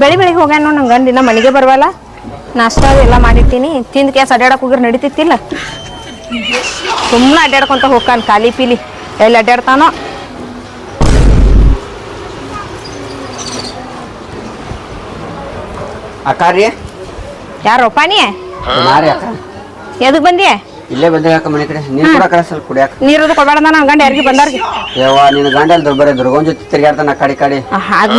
ಬೆಳಿ ಬೆಳಿಗ್ಗೆ ಹೋಗ್ಯಾನ ನೋಡ್ ನಂಗೆ ಇನ್ನ ಮನೆಗೆ ಬರವಲ್ಲ. ನಾಷ್ಟ ಎಲ್ಲಾ ಮಾಡಿರ್ತೀನಿ. ತಿಂದ ಕ್ಯಾಸ್ ಅಡ್ಡಾಡಕ್ ಹೋಗಿರ್ ನಡಿತಿತ್ತಿಲ್ಲ. ಸುಮ್ಮನೆ ಅಡ್ಡಾಡ್ಕೊಂತ ಹೋಗ್ಕಾನ ಖಾಲಿ ಪೀಲಿ. ಎಲ್ಲಿ ಅಡ್ಡಾಡ್ತಾನೋ ಅಕ್ಕ ರೀ? ಯಾರಪ್ಪ ನೀ ಮಾರಿ ಅಕ್ಕ ಎದಕ್ ಬಂದಿ ಇಲ್ಲೇ ಬಂದ್ರೆ ಅಕ್ಕ ಮನೆ ಕಡೆ? ನೀನ್ ಕೂಡ ಕಳ ಸ್ವಲ್ಪ ಕುಡಿಯಾಕ ನೀರದು ಕೊಡಬೇಡ ನಾನು ಗಂಡ ಯಾರಿಗೆ ಬಂದಾರ್ಗೆ ಯವ್ವ ನಿನ್ನ ಗಂಡ ಅಲ್ಲಿ ದುರ್ಬರ ದುರ್ಗೋನ್ ಜೊತೆ ತಿರ್ಗಾಡ್ತಾನ ಆ ಕಡೆ. ಕಡೆ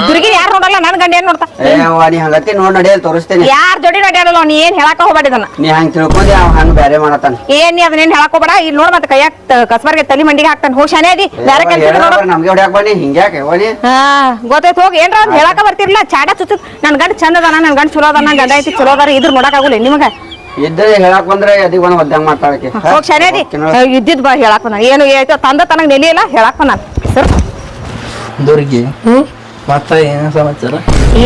ದುರ್ಗಿ ಯಾರು ನೋಡಲ್ಲ? ನನ್ನ ಗಂಡ ಏನ್ ನೋಡ್ತಾ? ಏ ಅವ್ವ ನೀ ಹಂಗತಿ ನೋಡ್ ನಡಿ ಅಲ್ಲಿ ತೋರಿಸ್ತೇನೆ. ಯಾರ್ ಜೋಡಿ ನಡ್ಯಾಡಲ್ಲ ನೀ ಏನ್ ಹೇಳಾಕ ಹೋಗ್ಬೇಡಿದನ್ನ ನೀ ಹಂಗ ತಿಳ್ಕೊಂಡಿ ಅವ್ ಹಂಗ ಬೇರೆ ಮಾಡತಾನ ಏನ್ ನೀ ಅದನ್ನೇನ್ ಹೇಳಾಕ ಹೋಗಬೇಡ? ಇಲ್ಲಿ ನೋಡ್ ಮತ್ತೆ ಕೈಯಾಗ ಕಸ್ಬರ್ಗೆ ತಲಿ ಮಂಡಿಗೆ ಹಾಕ್ತಾನ. ಹೋಗ್ ಶಾನೆ ಅದಿ. ಬೇರೆ ಕೆಲಸ ನೋಡು. ನಮ್ಗೆ ಹೊಡ್ಯಾಕ ಬನ್ನಿ. ಹಿಂಗ್ಯಾಕ ಯವ್ವ ನೀ? ಹಾ ಗೊತ್ತೈತ್ ಹೋಗಿ. ಏನ್ರ ಹೇಳಾಕ ಬರ್ತಿರ್ಲಿಲ್ಲ. ಚಾಡ ಚುಚ್ಚು. ನನ್ ಗಂಡ ಚಂದ ಅದಾನ ನನ್ ಗಂಡ ಚಲೋ ಅದಾನ ಗಂಡ ಐತಿ ಚಲೋ ಅದಾರ ಇದ್ರ ನೋಡಕ್ ಆಗುಲ್ಲ ನಿಮಗ. ಇದ್ದರೆ ಹೇಳಕ್ ಬಂದ್ರೆ ಅದಿಗ್ ಬಂದ್ ಒದ್ದಂಗ್ ಮಾತಾಡಕ್ಕೆ. ಹೋಗ್ ಇದ್ದಿದ್ ಬಾ ಹೇಳಕ್ ಬಂದ. ಏನು ಐತೋ ತಂದ ತನಗ್ ನೆಲಿ ಇಲ್ಲ? ಹೇಳಾಕ ಬಂದ. ಸರ್. ದುರ್ಗಿ ಮತ್ತ ಏನ ಸಮಾಚಾರ?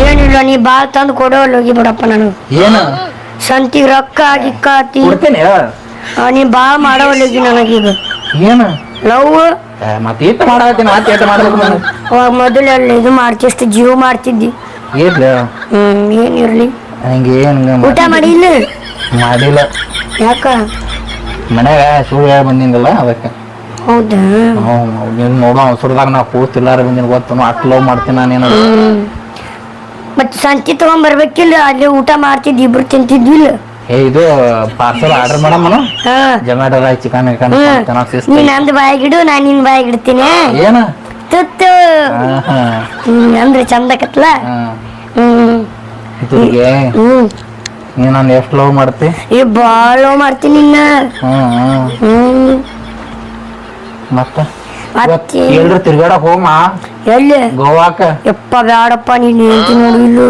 ಏನಿಲ್ಲ ನೀ ಬಾ ತಂದು ಕೊಡೋ ಹೋಗಿ ಬಿಡಪ್ಪ ನಾನು. ಏನ? ಸಂತಿ ರೊಕ್ಕ ಗಿಕ್ಕ ಕೊಡ್ತೇನೆ ನೀ ಬಾಳ್ ಮಾಡೋಲ್ಲಗಿ ನನಗೀಗ ಏನ? ಲವ್? ಮತ್ತೆ ಮತ್ ಈತ ಮಾಡತ್ತೀನಿ ಆತ ಏಟ ಮಾಡ್ಬೇಕು ನಾನು? ಅವಾಗ ಮೊದಲೆಲ್ಲ ಇದು ಮಾಡ್ತಿಷ್ಟು ಜೀವ ಮಾಡ್ತಿದ್ದಿ. ಏನ್ ಹ್ಮ್ ಏನಿರ್ಲಿ ಹಂಗೆ ಏನ್ ಊಟ ಮಾಡಿಲ್ಲ ಮಾಡಿಲ್ಲ ಯಾಕ? ಮನ್ಯಾಗ ಸುಳ್ಳು ಹೇಳಿ ಬಂದಿದ್ದಲ್ಲ ಅದಕ್ಕೆ. ಹೌದಾ? ನೀನು ನೋಡೋ ಅವಸರದಾಗ ನಾ ಕೂತಿಲ್ಲಾರ ಬಂದಿನ ಗೊತ್ತು ಅಷ್ಟು ಲವ್ ಮಾಡ್ತೀನಿ ನಾನೇನು ಮತ್ತೆ ಮತ್ ಸಂತಿ ತಗೊಂಡ್ ಬರ್ಬೇಕಿಲ್ಲ ಅಲ್ಲಿ ಊಟ ಮಾಡ್ತಿದ್ದಿ ಇಬ್ರು ತಿಂತಿದ್ವಿಲ್ಲ? ಏ ಇದು ಪಾರ್ಸಲ್ ಆರ್ಡರ್ ಮಾಡಮ್ಮನು ಹಾ. ಜೊಮ್ಯಾಟೊ ಚಿಕನ್ ಚಿಕನ್ ನೀನ್ ನಂದು ಬಾಯಿಗಿಡು ನಾನು ನಿನ್ ಬಾಯಿಗಿಡ್ತೀನಿ ಏನ? ತುತ್ತು. ಅಂದ್ರೆ ಚಂದಕತ್ಲ ಹಾ. ಹ್ಮ್. ಹ್ಮ್ ನೀನು ಎಷ್ಟು ಲವ್ ಮಾಡ್ತಿ? ಏ ಬಾಳ ಮಾಡ್ತೀನಿ ನಿನ್ನ ಹ್ಮ್ ಮತ್ತ? ಮತ್ತೆ? ಎಲ್ರು ತಿರ್ಗಾಡಕ್ ಹೋಮ ಎಲ್ಲಿ? ಗೋವಾಕ? ಯಪ್ಪ ಬ್ಯಾಡಪ್ಪ ನೀನ್ ಹೇಳ್ತಿ ನೋಡಿಲ್ಲ ಇಲ್ಲು.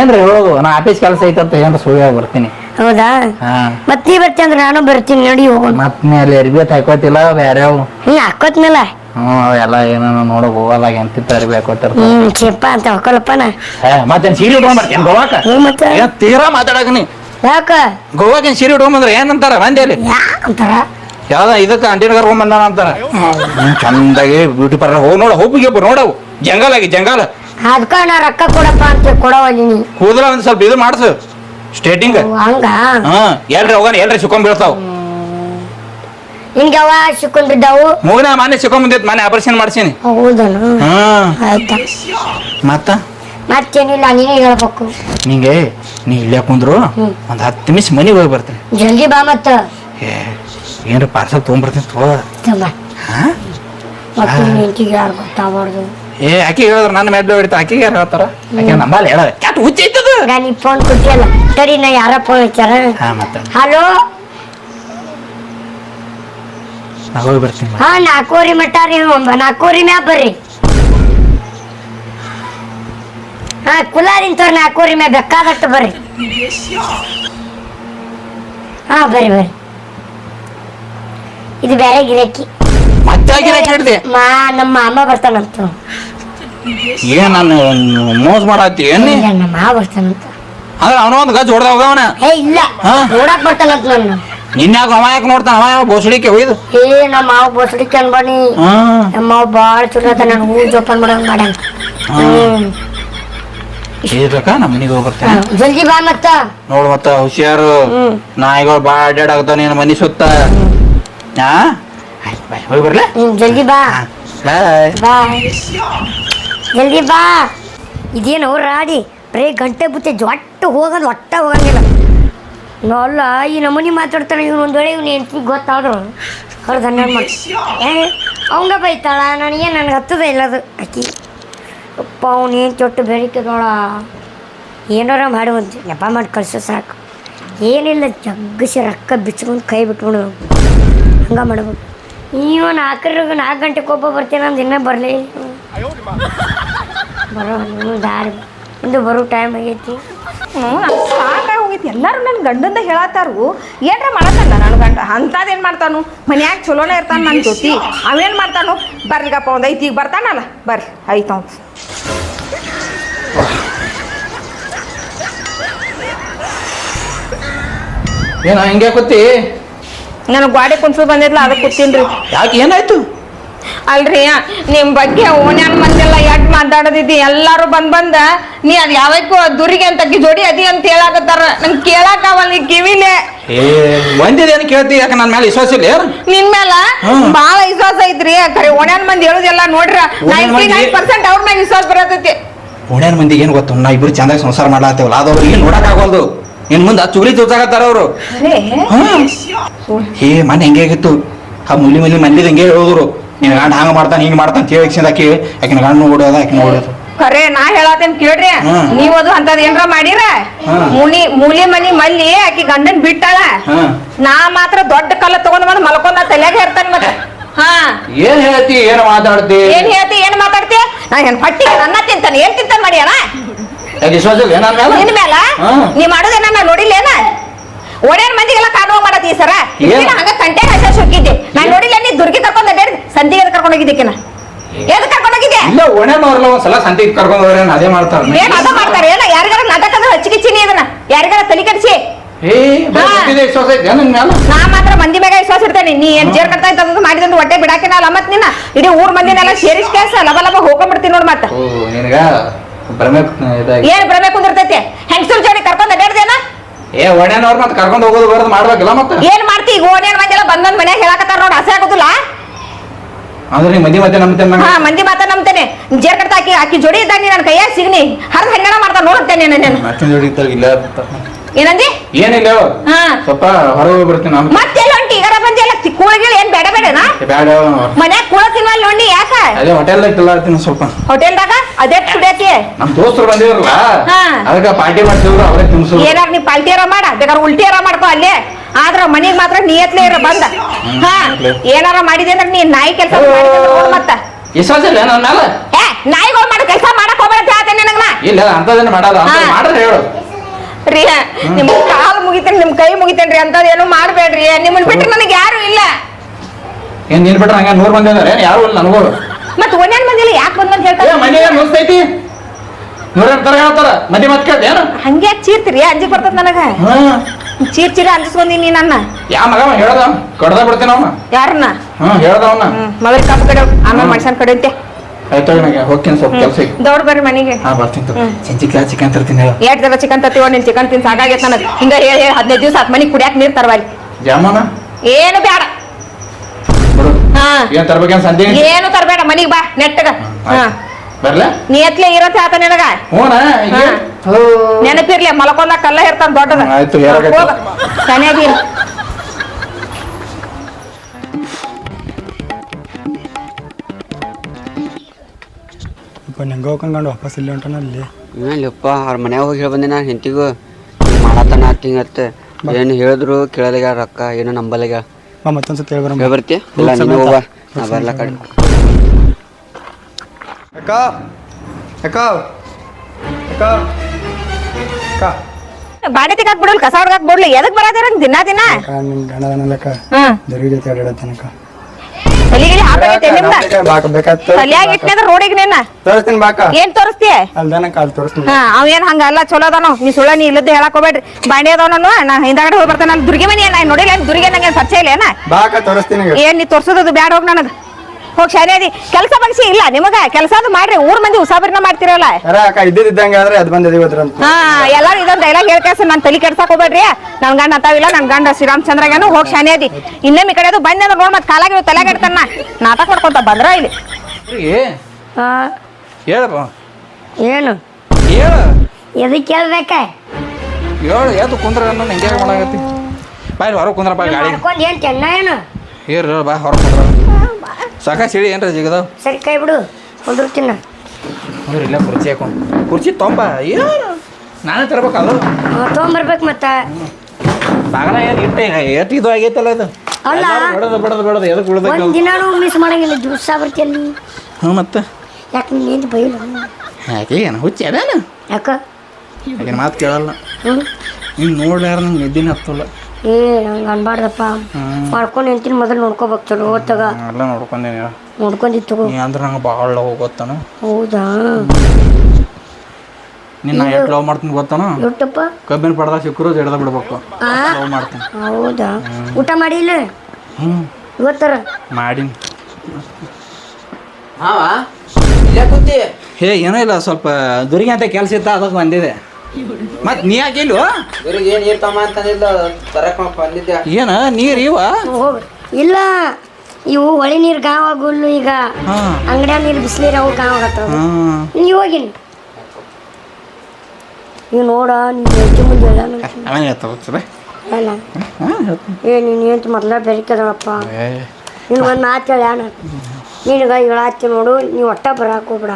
ಏನ್ರಿ ಹೇಳೋದು ನಾ ಆಫೀಸ್ ಕೆಲಸ ಐತಂತ ಏನ್ರ ಸುಳ್ಳು ಬರ್ತೀನಿ. ಹೌದಾ? ಮತ್ತೆ ಬರ್ತೀನಿ ನೀ ಬರ್ತಿ ಅಂದ್ರೆ ನಾನು ಬರ್ತೀನಿ ನೋಡಿ ಹೋಗೋಣ. ಮತ್ತೆ ನೀ ಅಲ್ಲಿ ಅರ್ಬಿ ಹಾಕೋತಿಲ್ಲ ಬೇರೆ ಹ್ಮ್ ಹಾಕೋತ್ನಲ್ಲ. ಹ್ಞೂ ಅವೆಲ್ಲ ಏನೇನೋ ನೋಡಕ್ ಹೋಗಲ್ಲ ಎಂತಿ ಹ್ಮ್ ಚೆಪ್ಪ ಅಂತ ಹಾಕೊಳಪ್ಪ ನಾ ಏ ಮತ್ತೇನ್ ಸೀರೆ ಉಟ್ಕೊಂಡ್ ಬರ್ತೀನಿ ಗೋವಾಕ? ಹ್ಮ್ ಮತ್ತೆ? ಏನ್ ತೀರಾ ಮಾತಾಡಕ ನೀ. ಯಾಕ? ಗೋವಾಕ ಏನ್ ಸೀರೆ ಬಂದ್ರೆ ಏನಂತಾರ ಮಂದಿ ಅಲ್ಲಿ ಯಾಕಂತಾರ? ಯಾವ್ದ ಇದಕ್ಕೆ ಅಂಟಿನ ಕರ್ಕೊಂಡ್ ಬಂದಾನ ಅಂತಾರ. ಹ್ಮ್, ಚಂದಾಗಿ ಬ್ಯೂಟಿ ಪಾರ್ಲರ್ ಹೋಗಿ ನೋಡ ಹೋಗಿ ನೋಡವು. ಜಂಗಲ್ ಆಗಿ ಜಂಗಲ್. ಅದ್ಕ ನಾ ರೊಕ್ಕ ಕೊಡಪ್ಪ ಅಂತ ಕೊಡವ ನೀ ಕೂದಲ ಒಂದ್ ಸ್ವಲ್ಪ ಇದು ಮಾಡ್ಸು. ಸ್ಟೇಟಿಂಗ್ ಹಂಗ? ಹಾ ಎಲ್ರಿ ಹೋಗಾನ ಎಲ್ರಿ ಸಿಕ್ಕೊಂಡ್ ಬೀಳ್ತಾವ. ನಿನ್ಗೆ ಯಾವ ಸಿಕ್ಕೊಂಡಿದ್ದಾವು ಮೂಗಿನ ಮನೆ ಸಿಕ್ಕೊಂಡ್ ಬಂದಿತ್ತು ಮನೆ ಆಪರೇಷನ್ ಮಾಡ್ಸೀನಿ. ಹೌದನ. ಆಯ್ತಾ? ಮತ್ತ? ಮತ್ತೇನಿಲ್ಲ ನೀನೇ ಹೇಳ್ಬೇಕು. ನಿಂಗೆ ನೀ ಇಲ್ಲೇ ಕುಂದ್ರು ಒಂದ್ ಹತ್ತು ನಿಮಿಷ ಮನೆಗೆ ಹೋಗಿ ಬರ್ತೀನಿ ಜಲ್ದಿ ಬಾ ಮತ್ತ. ಏ ಏನ್ರ ಪಾರ್ಸಲ್ ತೊಗೊಂಡ್ಬರ್ತೀನಿ ತಗೋ. ತಮ್ಮ ಹಾ? ಮತ್ತೆ ನಿಂತಿಗೆ ಯಾರು ಗೊತ್ತಾಗ್ಬಾರ್ದು ಏ ಆಕಿ ಹೇಳಿದ್ರ ನನ್ನ ಮೆಡ್ಲು ಹಿಡಿತ ಆಕಿಗೆ ಯಾರು ಹೇಳ್ತಾರ? ಆಕೆ ನಮ್ಮಲ್ಲಿ ಹೇಳ ಕ್ಯಾಟ್ ಹುಚ್ಚ ನಾನು ಈ ಫೋನ್ ಕೊಟ್ಟಿಲ್ಲ ಸರಿ ನಾ ಯಾರ ಫೋನ್ ಹಚ್ಚಾರ? ಹಾ ಮತ್ತೆ. ಹಲೋ ನಾ ಹೋಗಿ ಬರ್ತೀನಿ ಹಾ ನಾಲ್ಕೂವರೆ ಮಟ್ಟ ರೀ ಒಂಬ ನಾಲ್ಕೂವರೆ ಮ್ಯಾಗ ಬರ್ರಿ. ಹಾ ಕುಲಾರಿನ ತೋರಿ ನಾಲ್ಕೂವರೆ ಮ್ಯಾಗ ಬೇಕಾದಷ್ಟು ಬರ್ರಿ. ಹಾ ಬರ್ರಿ ಬರ್ರಿ. ಇದು ಬೇರೆ ಗಿರಾಕಿ. ಮತ್ತೆ ಕೇಳಿದೆ ಮಾ ನಮ್ಮ ಮಾಮ ಬರ್ತಾನಂತ. ಏನ್ ನಾನು ಮೋಸ ಮಾಡತ್ತಿ ಏನ್ ನಮ್ಮ ಮಾವ ಬರ್ತಾನಂತ. ಅಂದ್ರೆ ಅವನ ಒಂದು ಗಜ್ ಹೊಡೆದ ಹೋಗವನ ಏ ಇಲ್ಲ? ನೋಡಕ್ ಬರ್ತಾನಂತ ನನ್ನ. ನಿನ್ನ ಯಾಕೆ ಅವ ಯಾಕೆ ನೋಡ್ತಾನ? ಅವ ಯಾವ ಬೋಸಡಿಕೆ ಒಯ್ದು? ಏ ನಮ್ಮ ಮಾವ ಬೋಸಡಿ ಬನ್ನಿ ಹ್ಮ್ ನಮ್ಮ ಮಾವ ಬಾಳ ಚಲೋ ಅದ ನಾನು ಹೂ ಜೋಪಾನ ಮಾಡಂಗ್ ಮಾಡಂಗ. ಇರ್ಬೇಕಾ ನಮ್ಮ ಮನೆಗೆ ಹೋಗಿ ಹಾ, ಜಲ್ದಿ ಬಾ ಮತ್ತ. ನೋಡು ಮತ್ತ ಹುಷಿಯಾರು ನಾಯಿಗಳು ಭಾಳ ಅಡ್ಡಾಡಾಗ್ತಾವ ನೀನು ಮನಿ ಸುತ್ತ. ಹಾ? ಆಯ್ತು ಬಾಯ್. ಹೋಗಿ ಬರ್ಲ? ಹ್ಮ್ ಜಲ್ದಿ ಬಾ. ಬಾಯ್. ಬಾಯ್ ಜಲ್ದಿ ಬಾ. ಇದೇನು ರಾಡಿ ಬರೀ ಗಂಟೆ ಬುತ್ತೆ ಜೊಟ್ಟು ಹೋಗೋದು ಒಟ್ಟ ಹೋಗಂಗಿಲ್ಲ. ನೋಲ್ಲ ಈ ನಮೂನಿ ಮಾತಾಡ್ತಾನೆ ಇವ್ನು ಒಂದು ವೇಳೆ ಇವ್ನು ಹೆಂಡತಿ ಗೊತ್ತಾದ್ರು. ಅವ್ರದ್ದು ಹನ್ನೆರಡು ಮಾಡಿ ಅವಂಗ ಬೈತಾಳ? ನನಗೆ ನನಗೆ ಹತ್ತದ ಇಲ್ಲ ಅದು. ಅಕ್ಕಿ ಅಪ್ಪ ಅವ್ನು ಏನು ಚೊಟ್ಟು ಬೆಳಿತದೋಳ ಏನಾರ ಮಾಡುವಂತ ನೆಪ ಮಾಡಿ ಕಳ್ಸೋ, ಸಾಕು. ಏನಿಲ್ಲ, ಜಗ್ಗಿಸಿ ರೊಕ್ಕ ಬಿಚ್ಕೊಂಡು ಕೈ ಬಿಟ್ಬಿಡು ಹಂಗೆ ಮಾಡ್ಬೇಕು. ನೀವು ನಾಲ್ಕರಿಗೆ ನಾಲ್ಕು ಗಂಟೆಗೆ ಕೋಪ ಬರ್ತೀನಿ ಅಂದ್ರೆ ಇನ್ನೂ ಬರಲಿ ಬರೋ ದಾರಿ. ಒಂದು ಬರೋ ಟೈಮ್ ಆಗೈತಿ. ಸಾಕಾಗಿ ಹೋಗೈತಿ. ಎಲ್ಲರೂ ನನ್ನ ಗಂಡಂದ ಹೇಳತ್ತಾರು ಏನ್ರ ಮಾಡತ್ತಲ್ಲ ನನ್ನ ಗಂಡ? ಅಂಥದ್ದೇನು ಮಾಡ್ತಾನು? ಮನ್ಯಾಗ ಚಲೋನೇ ಇರ್ತಾನೆ ನನ್ನ ಜೊತೆ. ಅವೇನು ಮಾಡ್ತಾನು? ಬರ್ರಿಗಪ್ಪ ಒಂದು ಐತಿ ಈಗ ಬರ್ತಾನಲ್ಲ? ಬರ್ರಿ ಐತ ಏನ ಹಿಂಗೆ ಕೂತಿ? ನನಗೆ ಗಾಡಿ ಕುಂಚು ಬಂದಿದ್ಲ ಅದಕ್ಕೆ ಕೂತೀನ್ರಿ. ಯಾಕೆ ಏನಾಯ್ತು? ಅಲ್ರಿ ನಿಮ್ ಬಗ್ಗೆ ಓನ್ಯಾನ್ ಮಂದೆಲ್ಲ ಎಡ್ ಮಾತಾಡದಿದ್ದಿ? ಎಲ್ಲಾರು ಬಂದ್ ಬಂದ ನೀ ಅದ್ ಯಾವಕ್ಕೂ ದುರಿಗೆ ಅಂತ ಜೋಡಿ ಅದಿ ಅಂತ ಹೇಳಾಕತ್ತಾರ. ನಂಗ್ ಕೇಳಾಕ ಅವಲ್ ಕಿವಿಲೆ. ಏ ಒಂದಿದೇನು ಕೇಳ್ತಿ? ಯಾಕೆ ನನ್ನ ಮೇಲೆ ವಿಶ್ವಾಸ ಇಲ್ಲ ಯಾರು ನಿನ್ ಮೇಲ ಹ್ಮ್. ಬಾಳ ವಿಶ್ವಾಸ ಐತ್ರಿ. ಖರೆ ಓಣ್ಯಾನ್ ಮಂದಿ ಹೇಳುದೆಲ್ಲ ನೋಡ್ರ ಓಣ್ಯಾನ್ ನೈಂಟಿ ನೈನ್ ಮಂದಿ- ಪರ್ಸೆಂಟ್ ಅವ್ರ ಮ್ಯಾಗ ವಿಶ್ವಾಸ ಬರತೈತಿ. ಓಣ್ಯಾನ ಮಂದಿಗೆ ಏನು ಗೊತ್ತು? ನಾ ಇಬ್ರು ಚಂದಾಗಿ ಸಂಸಾರ ಮಾಡ್ಲಾತೇವಲ್ಲ ಅದವ್ರಿಗೆ ನೋಡಕ್ಕಾಗಲ್ದು ಇನ್ ಮುಂದೆ ಚೂರಿ ತೋಚಾಕತ್ತಾರ ಅವರು. ಹೇ. ಮನೆ ಹೆಂಗೇಗಿತ್ತು ಆ ಮುಲಿ ಮುಲಿ ಮಂದಿದ ಹೆಂಗೆ ಹೇಳಿದ್ರು? ನೀನು ಗಂಡ ಹಂಗ ಮಾಡ್ತಾನೆ ಹಿಂಗ್ ಮಾಡ್ತಾನೆ ಕೇಳಿಸಿದ ಆಕಿ ಆಕಿನ ಗಂಡ ಓಡೋದ ಆಕಿನ ಓಡೋದು ಖರೆ ನಾ ಹೇಳತ್ತೇನ್ ಕೇಳ್ರಿ ಹ್ಮ್. ನೀವ್ ಅದು ಅಂತದ್ ಏನ್ರ ಮಾಡಿರ? ಹ್ಮ್. ಮುನಿ ಮೂಲಿ ಮನಿ ಮಲ್ಲಿ ಆಕಿ ಗಂಡನ್ ಬಿಟ್ಟಾಳ? ಹಾ. ನಾ ಮಾತ್ರ ದೊಡ್ಡ ಕಲ್ಲ ತಗೊಂಡ್ ಬಂದ್ ಮಲ್ಕೊಂಡ ತಲೆಯಾಗ ಇರ್ತಾನ ಮತ್ತೆ. ಹಾ. ಏನ್ ಹೇಳ್ತಿ ಏನು ಮಾತಾಡ್ತಿ? ಏನ್ ಹೇಳ್ತಿ ಏನ್ ಮಾತಾಡ್ತಿ? ನಾ ಏನ್ ಪಟ್ಟಿ ಅನ್ನ ತಿಂತಾನೆ ಏನ್ ತಿಂತಾನ ಮಾಡಿ ಅಣ್ಣ ವಿಶ್ವಾಸ? ನಿನ್ ಮೇಲ ಹಾ. ನೀ ಮಾಡೋದೇನ ನಾ ನೋಡಿಲ್ಲೇನ? ಒಡೆಯನ್ ಮಂದಿಗೆಲ್ಲ ಕಾಡುವ ಮಾಡತಿ ಈ ಸರ. ಹಂಗ ಕಂಟೆ ಹಸ ಹೋಗಿದ್ದೆ ನಾ ನೋಡಿಲ್ಲ ನೀ ದುರ್ಗಿ ಕರ್ಕೊಂಡ್ ಅಡ್ಯಾಡಿ ಸಂಧಿಗೆ ಕರ್ಕೊಂಡು ಹೋಗಿದ್ದಕ್ಕಿನ ಎದಕ್ ಕರ್ಕೊಂಡ್ ಹೋಗಿದ್ದೆ? ಇಲ್ಲ ಓಣ್ಯಾನವ್ರಲ್ಲ ಒಂದ್ಸಲ ಸಂತಿಗೆ ಕರ್ಕೊಂಡು ಹೋದ್ರೆ ಅದೇ ಮಾಡ್ತಾರ. ಏನ್ ಅದ ಮಾಡ್ತಾರೆ. ಏನ ಯಾರಿಗಾರ ನಾಟಕದ ಹಚ್ಚಿಕಿಚ್ಚಿನಿ ಇದನ್ನ ಯಾರಿಗಾರ ತಲೆ ಕಡಿಸಿ. ನಾ ಮಾತ್ರ ಮಂದಿ ಮ್ಯಾಗ ವಿಶ್ವಾಸ ಇರ್ತೇನೆ ನೀ ಏನ್ ಜೇರ್ ಕಟ್ತಾ ಇದ್ದದ್ದು ಮಾಡಿದಂತ ಹೊಟ್ಟೆ ಬಿಡಾಕಿನಲ್ಲ ಮತ್ ನಿನ್ನ? ಇಡೀ ಊರ್ ಮಂದಿನೆಲ್ಲ ಸೇರಿಸ್ ಕೇಸ ಲಬ ಲಬ ಹೋಗ್ಕೊಂಡ್ಬಿಡ್ತೀನಿ ನೋಡ್ ಮತ್ತ ಏನ್ ಭ್ರಮೆ ಕುಂದಿರ್ತೈತಿ? ಹೆಂಗಸೂರ್ ಜೋಡಿ ಕರ್ಕೊಂಡ್ ಅಡ್ಡಾಡ್ದೇನ ಏ ಒಣ್ಯಾನವ್ರ ಮತ್ತೆ ಕರ್ಕೊಂಡು ಹೋಗೋದು ಬರೋದು ಮಾಡ್ಬೇಕಲ್ಲ ಮತ್ತೆ? ಏನ್ ಮಾಡ್ತಿ? ಈಗ ಓನೇನ್ ಮಂದಿ ಎಲ್ಲ ಬಂದ್ ಮನ್ಯಾಗ ಹೇಳಕತ್ತಾರ ನೋಡ್. ಆಸೆ ಆಗುದಿಲ್ಲ. ಅಂದ್ರೆ ನೀ ಮದಿ ಮತ್ತೆ ನಂಬ್ತೇನೆ ಹಾ ಮಂದಿ ಮಾತ ನಂಬ್ತೇನೆ. ಜೇರ್ ಕಟ್ತಾ ಆಕಿ ಆಕಿ ಜೋಡಿ ಇದ್ದಾಗ ನನ್ನ ಕೈಯಾಗ ಸಿಗ್ನಿ. ಹರ್ದ ಹಂಗಣ ಮಾಡ್ತಾ ನೋಡುತ್ತೇನೆ ನಾನು ಮತ್ತಿನ ಜೋಡಿ ಇಲ್ಲ ಏನಂದಿ? ಏನಿಲ್ಲ ಹಾ. ಸ್ವಲ್ಪ ಹೊರಗೆ ಬರ್ತೀನಿ ನಾನು. ಮತ್ತೆಲ್ಲ ಹೊಂಟಿ ಈಗಾರ ಬಂದಿ ಎಲ್ಲ ಕೂಳಗಿಲ್ಲ ಏನ್ ಬೇಡ ಬೇಡನಾ ಬೇಡ ಮನ್ಯಾಗ ಕೂಳ ತಿನ್ವಲ್ ನೋಡಿ ಯಾಕ? ಅದೇ ಹೋಟೆಲ್ ಇಟ್ಟಿಲ್ಲ ಸ್ವಲ್ಪ. ಹೋಟೆಲ್ದಾಗ? ಅದೇ ಕುಡಿಯತಿ ನಮ್ ದೋಸ್ತರು ಬಂದಿರಲ್ಲ ಹಾ. ಅದಕ್ಕೆ ಪಾರ್ಟಿ ಮಾಡ್ತಿದ್ರು ಅವರೇ ತಿನ್ಸು ಏನಾರ ನೀ ಪಾರ್ಟಿ ಪಾಲ್ಟಿಯಾರ ಮಾಡ ಬೇಕಾದ್ರೆ ಉಲ್ಟಿಯಾರ ಮಾಡ್ಕೋ ಅಲ್ಲೇ. ಆದ್ರ ಮನೆಗ್ ಮಾತ್ರ ನಿಯತ್ಲೇ ಇರ ಬಂದ. ಹಾ ಏನಾರ ಮಾಡಿದೆ ಅಂದ್ರೆ ನೀ ನಾಯಿ ಕೆಲಸ ಮತ್ತ. ಇಲ್ಲ ನನ್ನ ಮೇಲೆ ಏ ನಾಯಿಗಳು ಮಾಡೋ ಕೆಲಸ ಮಾಡಕ್ ಹೋಗ್ಬೇಡ ಹೇಳ್ತೇನೆ ನನಗ ಇಲ್ಲ ಅಂತದೇನು ಮಾಡಲ್ಲ. ಮಾಡ್ರೆ ಹೇಳು. ರೀ ನಿಮ್ ಕಾಲ್ ಮುಗಿತೇನೆ ನಿಮ್ ಕೈ ಮುಗಿತೇನ್ರಿ ಅಂತದೇನು ಏನು ಮಾಡ್ಬೇಡ್ರಿ. ನಿಮ್ಮನ್ ಬಿಟ್ರೆ ನನಗೆ ಯಾರು ಇಲ್ಲ. ಏನ್ ನೀನ್ ಬಿಟ್ರೆ ಹಂಗ ನೂರ್ ಮಂದಿ ಅದಾರೆ ಯಾರು ಇಲ್ಲ ನನಗೂ. ಮತ್ ಒಂದೇನ್ ಮಂದಿಲ್ಲ ಯಾಕೆ ಬಂದ್ ಹೇಳ್ತಾರೆ? ಮನೆ ಮುಗಿಸ್ತೈತಿ? ನೂರ ತರ ಹೇಳ್ತಾರ. ಮದಿ ಮತ್ ಕೇಳ್ತೇನು ಹಂಗೆ ಚೀರ್ತಿರಿ ಅಂಜಿ ಬರ್ತದ ನನಗ. ಹಾ. ಚೀರ್ ಚೀರ ಅಂಜಿಸ್ಕೊಂದಿನಿ ನನ್ನ. ಯಾ ಮಗ ಅವ ಹೇಳ್ದ? ಕಡ್ದ ಬಿಡ್ತೇನೆ ಅವನ. ಯಾರನ್ನ? ಹ್ಮ್ ಹೇಳ್ದ ಅವನ. ಹ್ಮ್ ಮೊದಲು ಕಬ್ಬು ಕಡೆ ಆಮೇಲೆ ಮನುಷ್ಯನ್ ಕಡೆ ಅಂತೆ. ಆಯ್ತು ನನಗೆ ಹೋಗ್ತೀನಿ ಸ್ವಲ್ಪ ಕೆಲ್ಸ ದೌಡ್ ಬರ್ರಿ ಮನೆಗೆ. ಹಾ ಬರ್ತೀನಿ ಚಿಕನ್ ತರ್ತೀನಿ ಹೇಳು. ಎರಡ್ ಚಿಕನ್ ತರ್ತೀವ ನೀನ್ ಚಿಕನ್ ತಿನ್ ಸಾಕಾಗೈತೆ ನನಗೆ. ಹಿಂಗ ಹೇಳಿ ಹೇಳಿ ಹದಿನೈದು ದಿವಸ ಆತ್ ಮನಿ ಕುಡಿಯಾಕ ನೀರ್ ತರವಲ್ಲಿ ಜಾಮೂನ? ಏನು ಬೇಡ ಬಿಡು ಹಾ. ಏನ್ ತರ್ಬೇಕೇನ್ ಸಂಜೆ? ಏನು ತರಬೇಡ ಮನಿಗ್ ಬಾ ನೆಟ್ಟಗ. ಹಾ. ಬರ್ಲ? ನೀ ಎತ್ಲೆ ಇರತ್ತೆ ಆತ ನಿನಗ? ಹ್ಞೂನ ಹಾ. ನೆನಪಿರ್ಲಿ ಮಲಕೊಂಡ ಕಲ್ಲ ಇರ್ತಾನ ದೊಡ್ಡದ. ಆಯ್ತು. ಹೋಗ. ಸನಿಯಾಗಿರು ಹೆಂಗ ಹೋಗ್ಕೊಂಡು ವಾಪಸ್ ಇಲ್ಲಿ ಹೊಂಟಾನ ಅಲ್ಲಿ ಇಲ್ಲಪ್ಪ ಅವ್ರ ಮನ್ಯಾಗ ಹೋಗಿ ಹೇಳಿ ಬಂದೆ ನಾನು ಹೆಂಡತಿಗೂ. ಮಾಡತ್ತಾನ ಹಿಂಗತ್ತೆ ಏನು ಹೇಳಿದ್ರು ಕೇಳಲಿಗ ರೊಕ್ಕ ಏನು ನಂಬಲಿಗ ಮತ್ತೊಂದ್ಸತಿ ಹೇಳ್ಬರ ಹೇಳಿ ಬರ್ತಿ ಇಲ್ಲ ನೀನು ಹೋಗ ನಾ ಬರ್ಲ ಕಡೆ. ಅಕ್ಕ? ಅಕ್ಕ? ಅಕ್ಕ? ಅಕ್ಕ? ಬಾಡಿ ತಿಗಾಕ್ ಬಿಡಲ್ ಕಸ ಹೊಡ್ಗಾಕ್ ಬಿಡ್ಲಿ ಎದಕ್ ಬರತ್ತಾರ ದಿನ ದಿನ? ಅಕ್ಕ ನಿನ್ ಗಂಡದನಲ್ಲಕ್ಕ ಹ್ಮ್ ದರಿ ಜೊತೆ ಅಡ್ಡಾಡತ್ತಾನಕ್ಕ ತಲಿಗಿಲಿ ಹಾಕೈತೆ ನಿಮ್ದ? ಬಾಕ ಬೇಕಾಗ್ತದೆ ತಲಿಯಾಗ ಇಟ್ನೆ ರೋಡಿಗೆ ನಿನ್ನ? ತೋರಿಸ್ತೀನಿ ಬಾಕ ಏನ್ ತೋರಿಸ್ತೀಯ? ಅಲ್ದನಕ್ಕ ಅಲ್ಲಿ ತೋರಿಸ್ತೀನಿ ಹಾ ಅವ ಏನ್ ಹಂಗಲ್ಲ ಚಲೋ ಅದಾನೋ ನೀ ಸುಳ್ಳ ನೀ ಇಲ್ಲದ ಹೇಳಕ್ ಹೋಗ್ಬೇಡ್ರಿ. ಬಾಂಡಿ ಅದಾವ ನಾನು ನಾ ಹಿಂದಾಗಡೆ ಹೋಗಿ ಬರ್ತಾನ ಅಲ್ಲಿ ದುರ್ಗಿ ಮನಿ ನೋಡಿಲ್ಲ ಏನ್? ದುರ್ಗಿ ನಂಗೆ ಪರಿಚಯ ಇಲ್ಲ ಏನ? ಬಾಕ ತೋರಿಸ್ತೀನಿ. ಏನ್ ನೀ ತೋರ್ಸೋದು ಬ್ಯಾಡ ಹೋಗ್ ನನಗ. ಹೋಗ್ ಶಾನೆ ಅದಿ. ಕೆಲಸ ಬಗ್ಸಿ ಇಲ್ಲ ನಿಮಗ ಕೆಲಸ ಅದು ಮಾಡ್ರಿ ಊರ್ ಮಂದಿ ಉಸಾಬರಿನ ಮಾಡ್ತಿರಲ್ಲ. ಇದ್ದಿದ್ದಂಗೆ ಆದ್ರೆ ಅದು ಬಂದಿದೆ ಹಾ ಎಲ್ಲಾರು ಇದೊಂದು ಡೈಲಾಗ್ ಹೇಳ್ಕೇಸ ನಾನು ತಲೆ ಕೆಡ್ಸಕ್ ಹೋಗ್ಬೇಡ್ರಿ. ನನ್ ಗಂಡ ಅಂತಾವಿಲ್ಲ ನನ್ ಗಂಡ ಶ್ರೀರಾಮಚಂದ್ರಗೇನು ಹೋಗಿ ಶಾನೆ ಅದಿ. ಇನ್ನೊಮ್ಮೆ ಈ ಕಡೆ ಅದು ಬಂದ ನೋಡ್ ಮತ್ ಕಾಲಾಗಿರೋ ತಲೆ ಇಡ್ತಾನ ನಾಟಕ ಮಾಡ್ಕೊಂತ ಬಂದ್ರ ಇಲ್ಲಿ. ಆ, ಹೇಳಪ್ಪ ಏನು ಹೇಳು. ಎದಕ್ಕೆ ಕೇಳ್ಬೇಕ? ಹೇಳು ಯಾವ್ದು ಕುಂದ್ರ ಅನ್ನೋ ಹಿಂಗೆ ಮಾಡಾಕತ್ತಿ? ಬಾಯ್ ಹೊರಗೆ ಕುಂದ್ರ ಬಾ ಗಾಡಿ. ಏನು ಚೆನ್ನ ಏನು? ಹೇರ್ ಬಾ ಹೊರಗೆ ಕುಂದ್ರ. ಸಾಕ ಸಿಡಿ ಏನ್ರ ಜಿಗದಾವ್ ಸರಿ ಕೈ ಬಿಡು. ಹೊಂದಿರ್ತೀನ ಅಂದ್ರೆ ಇಲ್ಲ ಕುರ್ಚಿ ಹಾಕೊಂಡು ಕುರ್ಚಿ ತೊಂಬ ಏನು ನಾನೇ ತರ್ಬೇಕಲ್ಲ ತೊಗೊಂಬರ್ಬೇಕು ಮತ್ತೆ. ಬಾಗಲ ಏನು ಇಟ್ಟೆ? ಎಷ್ಟು ಇದು ಆಗೈತಲ್ಲ ಇದು? ಅಲ್ಲ. ಬಿಡೋದು ಬಿಡೋದು ಬಿಡೋದು ಎದಕ್ಕೆ ಒಂದು ದಿನಾನೂ ಮಿಸ್ ಮಾಡಂಗಿಲ್ಲ ಜ್ಯೂಸ್ ಬರ್ತೀನಿ ಹ್ಞೂ ಮತ್ತೆ? ಯಾಕೆ ನೀನು ಬೈಲು ಯಾಕೆ ಏನು ಹುಚ್ಚಿ ಅದೇನು? ಯಾಕ? ಯಾಕೆ ಮಾತು ಕೇಳಲ್ಲ? ಹ್ಞೂ ನೀನು ನೋಡ್ಲಾರ ನಂಗೆ ನಿದ್ದಿನ ಹತ್ತಲ್ಲ. ಏ ನಂಗೆ ಅನ್ಬಾರ್ದಪ್ಪ. ಮಾಡ್ಕೊಂಡು ಹೆಂಚಿನ ಮೊದಲು ನೋಡ್ಕೋಬೇಕು ಚಲೋ ಹೊತ್ತಾಗ. ಎಲ್ಲ ನೋಡ್ಕೊಂಡೇನಿ ನೋಡ್ಕೊಂಡಿತ್ತು ನೀ ಅಂದ್ರೆ ನಂಗೆ ಭಾಳ ಲವ್ ಗೊತ್ತಾನ? ಹೌದಾ? ನಿನ್ನ ಎಷ್ಟು ಲವ್ ಮಾಡ್ತೀನಿ ಗೊತ್ತಾನ? ಎಷ್ಟಪ್ಪ? ಕಬ್ಬಿನ ಪಡ್ದ ಸಿಕ್ಕರು ಜಡ್ದ ಬಿಡ್ಬೇಕು. ಆ? ಲವ್ ಮಾಡ್ತೀನಿ. ಹೌದಾ? ಊಟ ಮಾಡಿಲ್ಲ ಹ್ಞೂ ಇವತ್ತರ? ಮಾಡೀನಿ. ಹಾವಾ? ಇಲ್ಲೇ ಕೂತಿ? ಹೇ ಏನೂ ಇಲ್ಲ ಸ್ವಲ್ಪ ದುರ್ಗಿ ಅಂತ ಕೆಲಸ ಇತ್ತ ಅದಕ್ಕೆ ಬಂದಿದೆ ಮತ್ ನೀ ಯಾಕೆ ಇಲ್ವ ಇವ್ರಿಗೆ ಏನ್ ನೀರ್ ತಮ್ಮ ಅಂತಂದಿಲ್ಲ ತರಕ್ ಬಂದಿದ್ದೆ ಏನ ನೀರ್ ಇವ? ಇಲ್ಲ ಇವು ಹೊಳಿ ನೀರು ಗಾವ್ ಆಗುಲ್ಲು ಈಗ. ಅಂಗಡಿಯ ನೀರ್ ಬಿಸಿನೀರು ಅವು ಗಾವ್ ಆಗತ್ತವ. ನೀ ಹೋಗಿನಿ. ನೀವು ನೋಡ ನೀನು ಹೆಜ್ಜೆ ಮುಂದೆ ಎಲ್ಲ ಅಲ್ಲ ಏ ನೀನು ಏನು ಮೊದಲ ಬೆರಿಕದಳಪ್ಪ. ನೀನು ಒಂದು ಮಾತು ಹೇಳ ನಾನು ಈಗ ಹೇಳತ್ತಿ ನೋಡು ನೀವು ಒಟ್ಟ ಬರಾಕ್ ಹೋಗ್ಬೇಡ.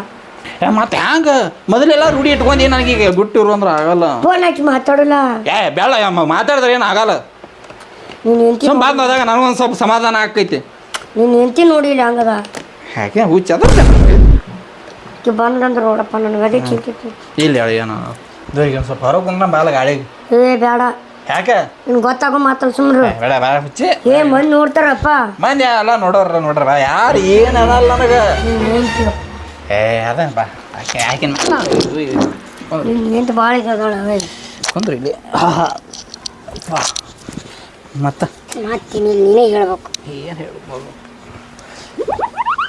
ಮತ್ತೆ ಹ್ಯಾಂಗ? ಮೊದಲೆಲ್ಲ ರೂಢಿ ಇಟ್ಕೊಂಡಿ ಈಗ ಬಿಟ್ಟಿರು ಅಂದ್ರೆ ಆಗಲ್ಲ. ಫೋನ್ ಹಚ್ಚಿ ಮಾತಾಡಲ್ಲ ಏ ಬೇಡ ಅಮ್ಮ ಮಾತಾಡಿದ್ರೆ ಏನು ಆಗಲ್ಲ. ನೀನು ಹೆಂಡತಿ ಸುಮ್ ಬಂದಾಗ ನನಗೊಂದು ಸ್ವಲ್ಪ ಸಮಾಧಾನ ಆಕೈತಿ ನೀನು ಹೆಂಡತಿ ನೋಡಿಲ್ಲ ಹಂಗದ. ಯಾಕೆ ಹುಚ್ಚ ಅದ ಆಕಿ ಬಂದಂದ್ರೆ ನೋಡಪ್ಪ ನನಗೆ ಅದೇ ಚಿಂತೆ ಇಲ್ಲ ಹೇಳಿ ಏನೋ. ಈಗ ಸ್ವಲ್ಪ ಹೊರಗೆ ಬಂದ ಬಾಲ ಗಾಳಿಗೆ ಏ ಬೇಡ. ಯಾಕೆ? ನಿನ್ ಗೊತ್ತಾಗೋ ಮಾತಲ್ಲ ಸುಮ್ರು. ಏ, ಬೇಡ ಬೇಡ ಹುಚ್ಚಿ. ಏ ಮಂದಿ ನೋಡ್ತಾರಪ್ಪ. ಮಂದಿ ಎಲ್ಲ ನೋಡೋರ ನೋಡ್ರ ಯಾರು ಏನು ಅನ್ನಲ್ಲ ನನಗೆ. ನಿನ್ ಹೆಂಡತಿ ಏ ಅದ ಬಾ. ಆಕೆ ಆಕಿನ ನಿನ್ ಹೆಂಡತಿ ಭಾಳ ಕುಂದ್ರಿ ಇಲ್ಲಿ. ಮತ್ತೆ? ನೀನೇ ಹೇಳ್ಬೇಕು. ಏನು ಹೇಳ್ಬೋದು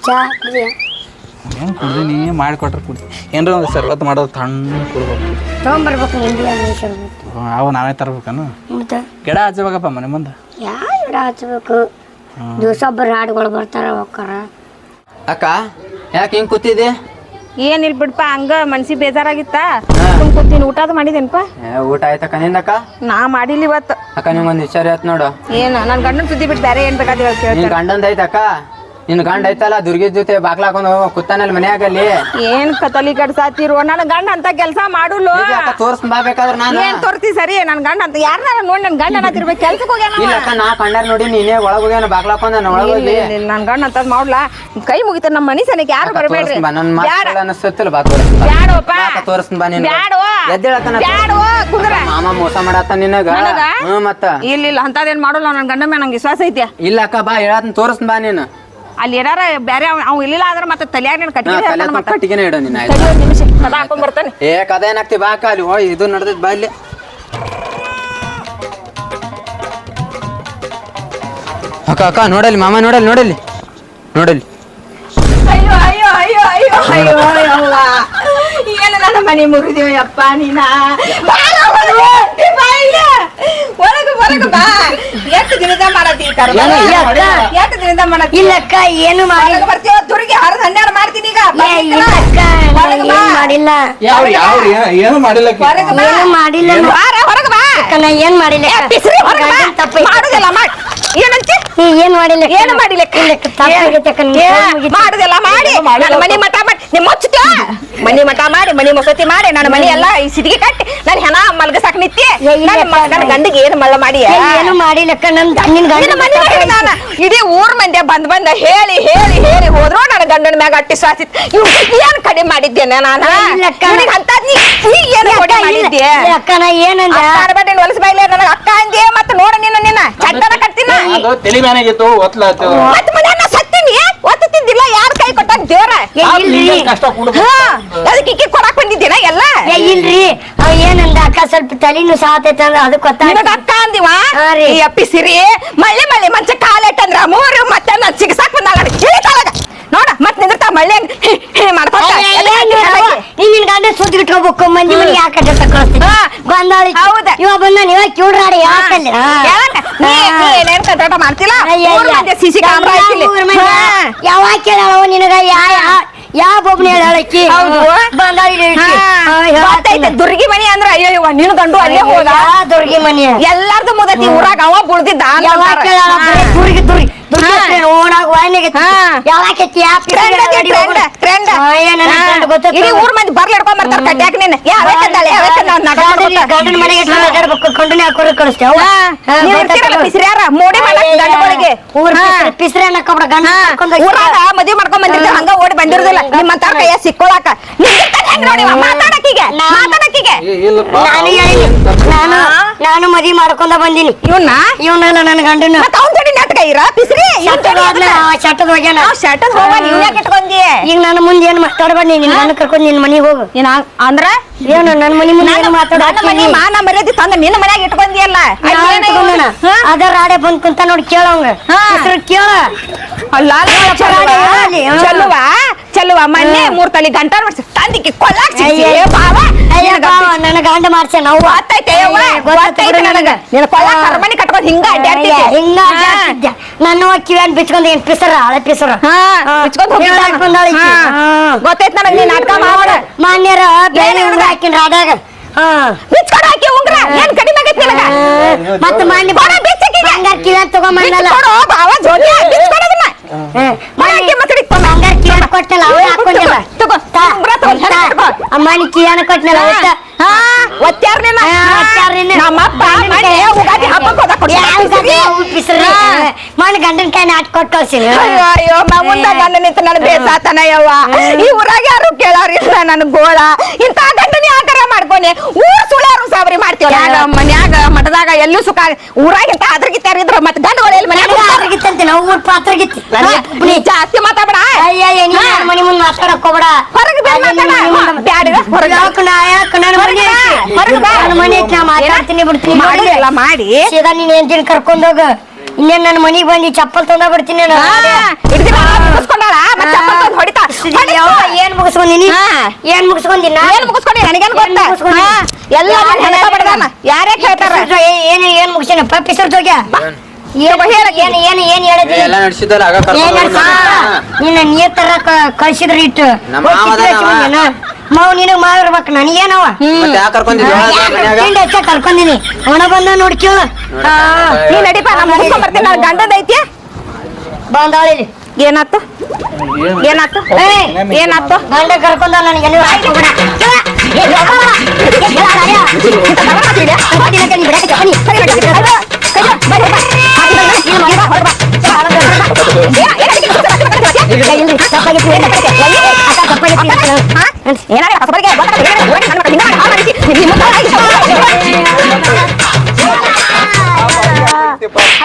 ಚಾ ಕುಡಿಯ ಏನು ನೀ ಮಾಡಿಕೊಟ್ರೆ ಕುಡಿ ಏನ್ರ ಒಂದು ಸರ್ವತ್ ಮಾಡೋದು ತಣ್ಣ ಕುಡ್ಬೇಕು ತೊಗೊಂಬರ್ಬೇಕು ನಿಂದಿ ಅವು ನಾವೇ ತರ್ಬೇಕನು? ಮತ್ತೆ? ಗಿಡ ಹಚ್ಚಬೇಕಪ್ಪ ಮನೆ ಮುಂದೆ. ಯಾವ ಗಿಡ ಹಚ್ಬೇಕು? ದಿವಸ ಒಬ್ಬರು ಹಾಡುಗಳು ಬರ್ತಾರ ಹೋಗ್ತಾರ. ಅಕ್ಕ ಯಾಕೆ ಹಿಂಗ್ ಕೂತಿದ್ದೆ? ಏನಿಲ್ಲ ಬಿಡ್ಪ ಹಂಗ ಮನ್ಸಿಗೆ ಬೇಜಾರಾಗಿತ್ತಾ? ಸುಮ್ ಕೂತೀನಿ ಊಟ ಮಾಡಿದೇನಪ್ಪ ಏ, ಊಟ ಆಯ್ತಕ್ಕ ನಿಂದಕ್ಕ? ನಾ ಮಾಡಿಲ್ಲ ಇವತ್ತು. ಅಕ್ಕ ನಿಮ್ಗೊಂದು ವಿಚಾರ ಆಯ್ತು ನೋಡು. ಏನು ನನ್ನ ಗಂಡನ ಸುದ್ದಿ ಬಿಟ್ಟು ಬೇರೆ ಏನ್ ಬೇಕಾದ ನಿನ್ ಗಂಡಂದ ಐತಕ್ಕ ನಿನ್ ಗಂಡ ಐತಲ್ಲ ದುರ್ಗಿ ಜೊತೆ ಬಾಗ್ಲ ಹಾಕೊಂಡು ಕುತ್ತಾನಲ್ಲಿ ಮನ್ಯಾಗಲ್ಲಿ? ಏನ್ ಕತಲಿ ಕಡ್ಸಾತಿರುವ ನನ್ ಗಂಡ ಅಂತ ಕೆಲಸ ಮಾಡುಲ್ಲ. ತೋರ್ಸ್ ಬಾ ಬೇಕಾದ್ರೆ ನಾನು? ಏನ್ ತೋರ್ತಿ ಸರಿ ನನ್ ಗಂಡ ಅಂತ ಯಾರ ನೋಡಿ ನನ್ ಗಂಡ ಅನ್ನತಿರ್ಬೇಕು ಕೆಲ್ಸಕ್ಕೆ ಹೋಗ್ಯಾನ ಇಲ್ಲ ಅಕ್ಕ ನಾ ಕಂಡಾರ ನೋಡಿ ನೀನೇ ಒಳಗ್ ಹೋಗ್ಯಾನ ಬಾಗ್ಲ ಹಾಕೊಂಡ್ ನಾನು ಒಳಗ ಹೋಗಿ ನನ್ ಗಂಡ ಅಂತ ಮಾಡ್ಲಾ ಕೈ ಮುಗಿತ ನಮ್ಮ ಮನಿ ಸನಕ್ಕೆ ಯಾರು ಬರಬೇಡ್ರಿ? ನನ್ನ ಮಾತು ಅನಿಸ್ತಲ್ಲ ಬಾ ತೋರ್ಸ್ ಬ್ಯಾಡೋಪ್ಪ. ತೋರಿಸ್ತೀನಿ ಬಾ ನೀನು? ಬ್ಯಾಡೋ. ಎದ್ದೇಳಕ್ಕ ನಾ ಬ್ಯಾಡೋ ಕುಂದ್ರ. ಮಾಮ ಮೋಸ ಮಾಡಾತ ನಿನಗ? ಹ್ಮ್ ಮತ್ತ. ಇಲ್ಲ ಇಲ್ಲ ಅಂತದೇನ್ ಮಾಡೋಲ್ಲ ನನ್ ಗಂಡ ಮೇಲೆ ನಂಗೆ ವಿಶ್ವಾಸ ಐತಿ ಇಲ್ಲ ಅಕ್ಕ ಬಾ ಹೇಳತ್ನ ತೋರ್ಸ್ ಬಾ ನೀನು. ಅಲ್ಲಿ ಏನಾರ ಬೇರೆ ಅವ್ ಅವ್ ಇಲ್ಲಿಲ್ಲ ಅಂದ್ರೆ ಮತ್ತೆ ತಲೆಯಾಗ ನೀನು ಕಟ್ಟಿಗೆ ಹತ್ಕೊಂಡ್ ಕಟ್ಟಿಗೆನೇ ಇಡು ನೀನು ಆಯ್ತು ತಡಿ ಒಂದ್ ನಿಮಿಷ ಕದ ಹಾಕೊಂಡ್ ಬರ್ತಾನೆ ಏ ಕದ ಏನಾಗ್ತಿ ಬಾ ಅಕ್ಕ ಅಲ್ಲಿ ಹೋಯ್ ಇದು ನಡೆದೈತ್ ಬಾ ಇಲ್ಲಿ ಅಕ್ಕ ಅಕ್ಕ ನೋಡಲ್ಲಿ ಮಾಮ ನೋಡಲ್ಲಿ ನೋಡಲಿ ನೋಡಲಿ ಅಯ್ಯೋ ಅಯ್ಯೋ ಅಯ್ಯೋ ಅಯ್ಯೋ ಅಯ್ಯೋ ಅಯ್ಯವ್ವ ಏನು ನನ್ನ ಮನೆ ಮುರಿದೀವ ನೀನಾ ಬಾ ಇಲ್ಲಿ. ಒಳಗೆ ಒಳಗೆ ಬಾ ಎಷ್ಟು ದಿನದ ಮಾಡತ್ತಿ. ಎಷ್ಟು ದಿನದ ಮಾಡತ್ತಿ? ಇಲ್ಲಕ್ಕ ಏನು ಮಾಡಿ ಒಳಗೆ ಬರ್ತೀವ ದುರ್ಗಿ ಹರಿದು ಹನ್ನೆರಡು ಮಾಡ್ತೀನಿ ಈಗ. ಮಾಡಿಲ್ಲ. ಏನು ಮಾಡಿಲ್ಲ. ಏನು ಮಾಡಿಲ್ಲ. ಹೊರಗೆ ಬಾ. ಅಕ್ಕ, ನಾ ಏನ್ ಮಾಡಿಲ್ಲ. ಮಾಡುದಿಲ್ಲ ಮಾಡ್. ಏನಂತೆ ಏನ್ ಮಾಡಿಲ್ಲ ಏನು ಮಾಡಿಲ್ಲ. ಮಾಡುದಿಲ್ಲ ಮಾಡಿ. ನನ್ನ ಮನಿ ಮಠ ಮಾಡಿ. ನಿಮ್ಮ ಮುಚ್ಚತ ಮನಿ ಮಠ ಮಾಡಿ ಮನಿ ಮಸೂತಿ ಮಾಡಿ ನನ್ನ ಮನಿ ಎಲ್ಲ ಈ ಸಿಟಿಗೆ ಕಟ್ಟಿ ನಾನು ಹೆಣ ಮಲ್ಗಸಾಕ್ ನಿತ್ತಿ ನನ್ನ ಗಂಡಿಗೆ ಏನು ಮಳ್ಳ ಮಾಡಿ ಏನು ಮಾಡಿಲ್ಲಕ್ಕ ನನ್ ನಿನ್ ಗಂಡ ನಾನು ಇಡೀ ಊರ್ ಮಂದಿ ಬಂದ್ ಬಂದ ಹೇಳಿ ಹೇಳಿ ಹೇಳಿ ಹೋದ್ರು ನನ್ನ ಗಂಡನ ಮ್ಯಾಗ ಅಟ್ಟಿ ಸಾಸಿತ್ ಇವ್ ಏನ್ ಕಡಿಮೆ ಮಾಡಿದ್ದೇನೆ ನಾನು? ನೀ ಏನು ಕಡಿಮೆ ಮಾಡಿದ್ದೆ ಅಕ್ಕ ನಾ ಏನಂದ? ಅಕ್ಕ ಹೊಲಸ ಬಾಯ್ಲೆ ನನಗ ಅಕ್ಕ ಅಂದೆ ಮತ್ತೆ ನೋಡ ನಿನ್ನ ನಿನ್ನ. ಚಟ್ಟನ ಕಟ್ತೀನಿ? ಅದು ತಲೆ ಮ್ಯಾನಾಗಿತ್ತು ಒತ್ಲಾತು ಮತ್ ಮನ್ಯಾಗ ನಾ ಸತ್ತೀನಿ ಒತ್ತು ತಿಂದಿಲ್ಲ ಯಾರ ಕೈ ಕೊಟ್ಟಾಗ ದೇವ್ರ ಏ, ಇಲ್ರಿ. ಕಷ್ಟ ಕೊಡು ಹಾ ಅದಕ್ಕೆ ಇಕ್ಕಿ ಕೊಡಾಕ್ ಬಂದಿದ್ದೀನ ಎಲ್ಲ? ಏ ಇಲ್ರಿ. ಅವ ಏನಂದ ಅಕ್ಕ ಸ್ವಲ್ಪ ತಲೆನೂ ಸಾತೈತೆ ಅಂದ್ರ ಅದಕ್ಕೆ ನಿನಗ ಗೊತ್ತಾಗ ಅಕ್ಕ ಅಂದಿವ? ಹಾ ರೀ. ಈ ಅಪ್ಪಿ ಸಿರಿ ಮಳ್ಳಿ ಮಳ್ಳಿ ಮಂಚ ಕಾಲಿಟ್ಟಂದ್ರ ಮೂರು ಮತ್ತೆ ನಾನ್ ಸಿಗಸಾಕ್ ಬಂದಾಗ ನೋಡ ಮತ್ ನಿಂದಿರ್ತಾ ಮಳ್ಳಿ ಹಂಗ್ ಹಿ, ಹಿ ಮಾಡ್ಕೊತ. ಎಲೆ ಹಾಕಿ, ಎಲೆ ಹಾಕಿ. ನೀನ್ ನಿನ್ ಗಂಡ ಸುದ್ದಿ ಇಟ್ಕೋಬೇಕು ಮಂದಿ ಮನೆ ಯಾಕೆ ಅಡ್ಡ ಕಳಿಸ್ತೀನಿ ಹಾ. ಗೊಂದಾಳಿ ಹೌದ. ಇವ ಬಂದ ನೀವ ಕ್ಯೂಡ್ರಾಡಿ ಯಾಕಲ್ಲಿ? ಕದ್ರಾಟ ಮಾಡ್ತಿಲ್ಲ? ಸಿಸಿ ಕ್ಯಾಮ್ರಾ ಹಾಕಿಲ್ಲಿ ಹಾ. ಯಾವ ಕೇಳವ ನಿನಗ? ಯಾ ಯಾ ಹೇಳಕ್ಕಿ. ಗೊತ್ತೈತೆ ದುರ್ಗಿ ಮನಿ ಅಂದ್ರ ಅಯ್ಯೋ ನಿನ್ ಗಂಡು ಅಲ್ಲೇ ಹೋದ. ದುರ್ಗಿ ಮನಿ. ಎಲ್ಲಾರ್ದು ಮುದತಿ ಊರಾಗ ಅವ ಬುಳ್ದಿದ್ದ ದುರ್ಗಿ ದುರ್ಗಿ. ಇಡೀ ಊರ್ ಮಂದಿ ಬರ್ಲಿ ಹಿಡ್ಕೊಂಡ್ ಬರ್ತಾರ ಕಟ್ಯಾಕ ನೀನ್. ಯಾ ಅವೇ ಕದ್ದಾಳೆ, ಅವೇ ಕದ್ದಾಳೆ ಅಂತ ನಾಟಕ ಮಾಡ್ಕೊತ. ಗಂಡನ ಮನೆಗೆ ಅಡ್ಡಾಡ್ಬೇಕು ಕಂಡನೆ ಹಾಕೋರು ಕಳಿಸ್ತೇವ ಹಾ. ನೀವ್ ಇರ್ತೀರಲ್ಲ ಪಿಸ್ರ್ಯಾರ, ಮೋಡಿ ಮಾಡಕ್ ಗಂಡಗಳಿಗೆ. ಊರ್ ಹಾ. ಪಿಸ್ರೆ ಅನ್ನಕಬ್ರ ಗಂಡ ಹಾ. ಕರ್ಕೊಂಡ್ ಊರಾಗ ಮದ್ವಿ ಮಾಡ್ಕೊಂಡ್ ಬಂದಿರ್ತಾರ ಹಂಗ ಓಡಿ ಬಂದಿರೋದಿಲ್ಲ. ನಿಮ್ಮ ಕೈಯ ಸಿಕ್ಕೊಳಾಕ. ನಿಂದಿರ್ತಾನೆ ಹೆಂಗ್ ನೋಡಿ ಮಾತಾಡಕ್ಕಿಗೆ ಮಾತಾಡಕ್ಕಿಗೆ ನಾನು ಹೇಳಿನಿ ನಾನು ನಾನು ಮದ್ವಿ ಮಾಡ್ಕೊಂಡ ಬಂದಿನಿ. ಇವನ್ನ ಇವನಲ್ಲ ನನ್ನ ಗಂಡನ ನಾಟಕ ಇರ? ಪಿಸ್ರಿ ಶಟ್ಟದ ಹೋಗ್ಯಾನ ಶರ್ಟದ್ ಹೋಗ ನೀವ್ ಯಾಕೆ ಇಟ್ಕೊಂಡಿ ಈಗ ನನ್ನ ಮುಂದೆ ಏನ್ ಮಾತಾಡ್ಬೇಡಿ ನಿನ್ ಗಂಡ ಕರ್ಕೊಂಡ್ ನಿನ್ ಮನೆಗೆ ಹೋಗು. ನೀನ್ ಅಂದ್ರ? ಏನು ನನ್ನ ಮನಿ ಮುಂದೆ ಏನು ಮನಿ ಮನೆ ಮಾತಾಡ ಮರ್ಯಾದೆ ತಂದ ನಿನ್ನ ಮನ್ಯಾಗ ಇಟ್ಕೊಂದಿಯಲ್ಲ ಅದ ರಾಡೆ ಬಂದ್ ಕುಂತ ನೋಡಿ ಕೇಳವಂಗ ಕೇಳ. ಅಲ್ಲ ಹಾ. ಚಲುವ ಚೆಲ್ಲುವ ಮೊನ್ನೆ ಮೂರ್ ತಳಿ ಗಂಟ ಮಾಡ್ಸಿ ತಂದಿಕ್ಕೆ. ಬಾವ ನನ್ನ ಗಂಡ ಮಾಡ್ಸ ನಾವು ಗೊತ್ತೈತೆ ಯವ್ವ ಗೊತ್ತೈತೆ ನನಗ. ನಿನ್ನ ಕರ್ಮಣಿ ಕಟ್ಕೊಂಡು ಹಿಂಗ ಅಡ್ಡಾಡ್ತಿದ್ದೆ ಹಿಂಗ ಅಡ್ಡಾಡ್ತಿದ್ದೆ. ನನ್ನ ಕಿವಿಯನ್ ಬಿಚ್ಕೊಂಡು ಏನ್ ಪಿಸರ ಹಳೆ ಪಿಸರ. ಬಿಚ್ಕೊಂಡ್. ಗೊತ್ತೈತ್ ನನಗ ನೀನ್ ನಾಟಕ ಮಾಡ. ಮಾನ್ಯರ ಬೇರೆ ಹುಡುಗ ಹಾಕಿನ ಬಿಚ್ಕೊಂಡು ಹಾಕಿ ಉಂಗ್ರ. ಏನ್ ಕಡಿಮೆ ಆಗೈತಿ ನಿನಗ? ಮತ್ತ ಮಾನ್ಯ ಬಿಚ್ಚಕಿಗೆ. ಕಿವಿಯನ್ ತಗೊಂಬಂದಲ್ಲ ಬಾವ ಬಂಗಾರ ಕಿವಿಯನ್ ಕೊಟ್ಟಲ್ಲ ಅವ್ರ ಹಾಕೊಂಡಿಲ್ಲ ತಗೋ ಅಮ್ಮನಿ ಕಿವಿಯನ್ ಕೊಟ್ಟನಲ್ಲ ನಿನ್ನ. ನಮ್ಮಪ್ಪ ಮನೆ ಉಗಾದಿ ಹಬ್ಬಕ್ಕೆ ಮಣ್ಣು ಗಂಡನ ಕೈ ನಾಟ್ ಕೊಟ್ಟು ಕಳ್ಸಿನಿ ಅಯ್ಯೋ ಮುಂದ ಗಂಡ ನಿಂತ ನನ್ ಬೇಸಾತನ ಯವ್ವ. ಈ ಊರಾಗ ಯಾರು ಕೇಳಾರಿಲ್ಲ ನನ್ ಗೋಳ. ಇಂತ ಗಂಡನ ಯಾಕಾರ ಮಾಡ್ಕೊನಿ. ಊರ್ ಸುಳ್ಯಾರು ಸಾಬರಿ ಮಾಡ್ತೀವಲ್ಲ ಮನ್ಯಾಗ ಮಠದಾಗ ಎಲ್ಲೂ ಸುಖ ಊರಾಗ ಇಂತ ಅದ್ರಗಿತ್ತಾರ ಇದ್ರ? ಮತ್ತೆ ಗಂಡಗಳು ಎಲ್ಲಿ ಮನ್ಯಾಗ ಪಾತ್ರಗಿತ್ತಂತೆ ನಾವು ಊರ್ ಪಾತ್ರಗಿತ್ತಿ. ನೀ ಜಾಸ್ತಿ ಮಾತಾಡ್ಬೇಡ. ಅಯ್ಯ ನೀ ಮನಿ ಮುಂದೆ ಮಾತಾಡಕ್ ಹೋಗ್ಬೇಡ. ಹೊರಗೆ ಬ್ಯಾಡ ಹೊರಗೆ ನಾ ಯಾಕ್ ನನ್ನ ಮನೆ ಬಾ, ಐತಿ? ನಾ ಮಾತಾಡ್ತೀನಿ ಬಿಡ್ತೀನಿ. ಮಾಡಿ. ಎಲ್ಲ ಮಾಡಿ. ಸೀದಾ ನೀನ್ ಹೆಂಡತಿನ ಕರ್ಕೊಂಡೋಗ ಇನ್ನೇನ್ ನನ್ನ ಮನಿಗ್ ಬಂದಿ ಚಪ್ಪಲ್ ತಂದ ಬಿಡ್ತೀನಿ ನಾನು. ಹಿಡ್ದಿಲ್ಲ ಮುಗಿಸ್ಕೊಂಡಾಳ? ಮತ್ತೆ ಚಪ್ಪಲ್ ತಂದ್ ಹೊಡಿತಾ? ಹೊಡಿತಾ. ಏನ್ ಮುಗಿಸ್ಕೊಂಡಿನಿ? ಹಾ. ಏನ್ ಮುಗಿಸ್ಕೊಂಡಿನ ಏನ್ ಮುಗಿಸ್ಕೊಂಡಿ ನನಗೇನ್ ಗೊತ್ತ? ಎಲ್ಲ ಯಾರೇ ಕೇಳ್ತಾರ ಏನ್ ಏನ್ ಮುಗಿಸ್ಯಾನಪ್ಪ ಪಿಸರ್ ಜೋಗ್ಯ ಏನ್? ಏನ್ ಏನ್ ಏನ್ ಹೇಳಿದ್ರಿ? ಎಲ್ಲ ನಡೆಸಿದ್ದಲ್ಲ ಆಗ ಏನ್ ಕರ್ಕೊಂಡ್ ನಡ್ಸ? ನಿನ್ನ ನೀರ್ ತರ ಕಳ್ಸಿದ್ರ ಇಟ್ಟು. ಮಾವ ನಿನಗ್ ಮಾವಿರ್ಬೇಕು ನನಗೇನವ ಮತ್ತೆ ಯಾಕೆ ಕರ್ಕೊಂಡಿದ್ವಿ ಮನ್ಯಾಗ ತಿಂಡಿ ಹಚ್ಚ ಕರ್ಕೊಂಡಿನಿ ಅವನ ಬಂದ ನೋಡ್ಕೇಳ ನೀ ನಡಿಪ ನಾ ಮುಗಿಸ್ಕೊಂಡ್ ಬರ್ತೀನಿ ನನ್ನ ಗಂಡದ ಐತಿ ಬಂದಾಳಿಲಿ ಏನಾತು ಏನಾತು ಏನಾತು ಗಂಡ ಕರ್ಕೊಂಡ ನನಗೆ ಆಯ್ತು ಬಿಡ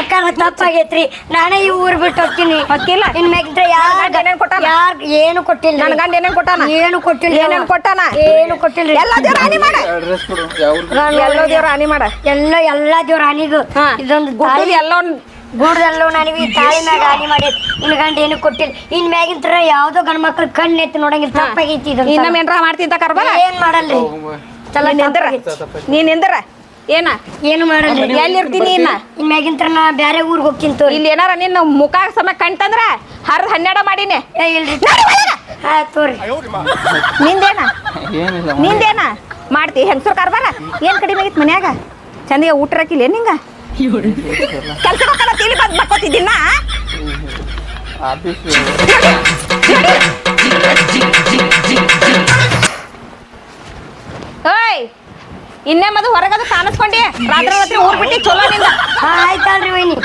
ಅಕ್ಕ ಮತ್ತ್ ತಪ್ಪಾಗೈತ್ರಿ. ನಾನೇ ಈ ಊರ್ ಬಿಟ್ಟು ಹೋಗ್ತೀನಿ. ಹೊಕ್ಕಿಲ್ಲ? ಇನ್ ಮ್ಯಾಗಿದ್ರೆ ಯಾರ್ ಏನೇನ್ ಕೊಟ್ಟಾನ? ಯಾರ್ ಏನು ಕೊಟ್ಟಿಲ್ಲ. ನನ್ನ ಗಂಡ ಏನೇನ್ ಕೊಟ್ಟಾನ? ಏನು ಕೊಟ್ಟಿಲ್ಲ. ಏನೇನ್ ಕೊಟ್ಟಾನ? ಏನು ಕೊಟ್ಟಿಲ್ಲ. ಎಲ್ಲ ದೇವ್ರ ಹಾನಿ ಮಾಡ. ಎಲ್ಲ ದೇವ್ರ ಹಾನಿ ಮಾಡ. ಎಲ್ಲ ಎಲ್ಲ ದೇವ್ರ ಹಾನಿಗೂ. ಇದೊಂದು ಗುಡ್ಡದ ತಾಳಿ ಎಲ್ಲ ಗೂಡ್ದಲ್ಲೂ ನನಗೆ ಈ ತಾಳಿ ಮ್ಯಾಗ ಹಾನಿ ಮಾಡಿ ಇನ್ ಗಂಡ ಏನು ಕೊಟ್ಟಿಲ್ಲ. ಇನ್ ಮ್ಯಾಗಿನ ತರ ಯಾವ್ದೋ ಗಂಡ ಮಕ್ಳು ಕಣ್ಣು ಎತ್ತಿ ನೋಡಂಗಿಲ್ಲ ತಪ್ಪಾಗೈತಿ ಇದು ಇನ್ನೊಮ್ಮೆ ಏನ್ರ ಮಾಡ್ತಿದ್ದ ಕರ್ಬಲ ಏನ್ ಮಾಡಲ್ರಿ? ಚಲ ನೀನ್ ಎಂದ್ರ ನೀನ್ ನಿಂದ್ರ? ಏನ? ಏನು ಮಾಡಲ್ಲ ಎಲ್ಲಿ ಇರ್ತೀನಿ ಇನ್ನ ಇನ್ ಮ್ಯಾಗಿನ ತರ ನಾ ಬ್ಯಾರೆ ಊರ್ಗ್ ಹೋಗ್ತೀನಿ ತೋರಿ. ಇಲ್ಲಿ ಏನಾರ ನಿನ್ನ ಮುಖ ಸಮ ಕಣ್ತಂದ್ರ ಹರ್ ಹನ್ನೆರಡ ಮಾಡೀನಿ. ಏ, ಇಲ್ರಿ. ಹಾ ತೋರಿ. ನಿಂದೇನ? ನಿಂದೇನ? ಮಾಡ್ತಿ ಹೆಂಗಸರು ಕರ್ಬಲ ಏನ್ ಕಡಿಮೆ ಆಗಿತ್ತು ಮನ್ಯಾಗ? ಚಂದಿಗೆ ಊಟ ಹಾಕಿಲ್ಲ ನಿಂಗ? ಕೆಲ್ಸ ಹೋಗಲ್ಲ ತಿಳಿ ಬಂದ್ ಬಕ್ಕೋತಿದ್ದೀನ ಓಯ್ ಇನ್ನೇ ಮದು ಹೊರಗದು ಕಾಣಿಸ್ಕೊಂಡಿ. ರಾತ್ರಿ ರಾತ್ರಿ ಊರ್ ಬಿಟ್ಟಿ ಚಲೋ ನಿಂದ. ಆಯ್ತಲ್ರಿ ವೈನಿ.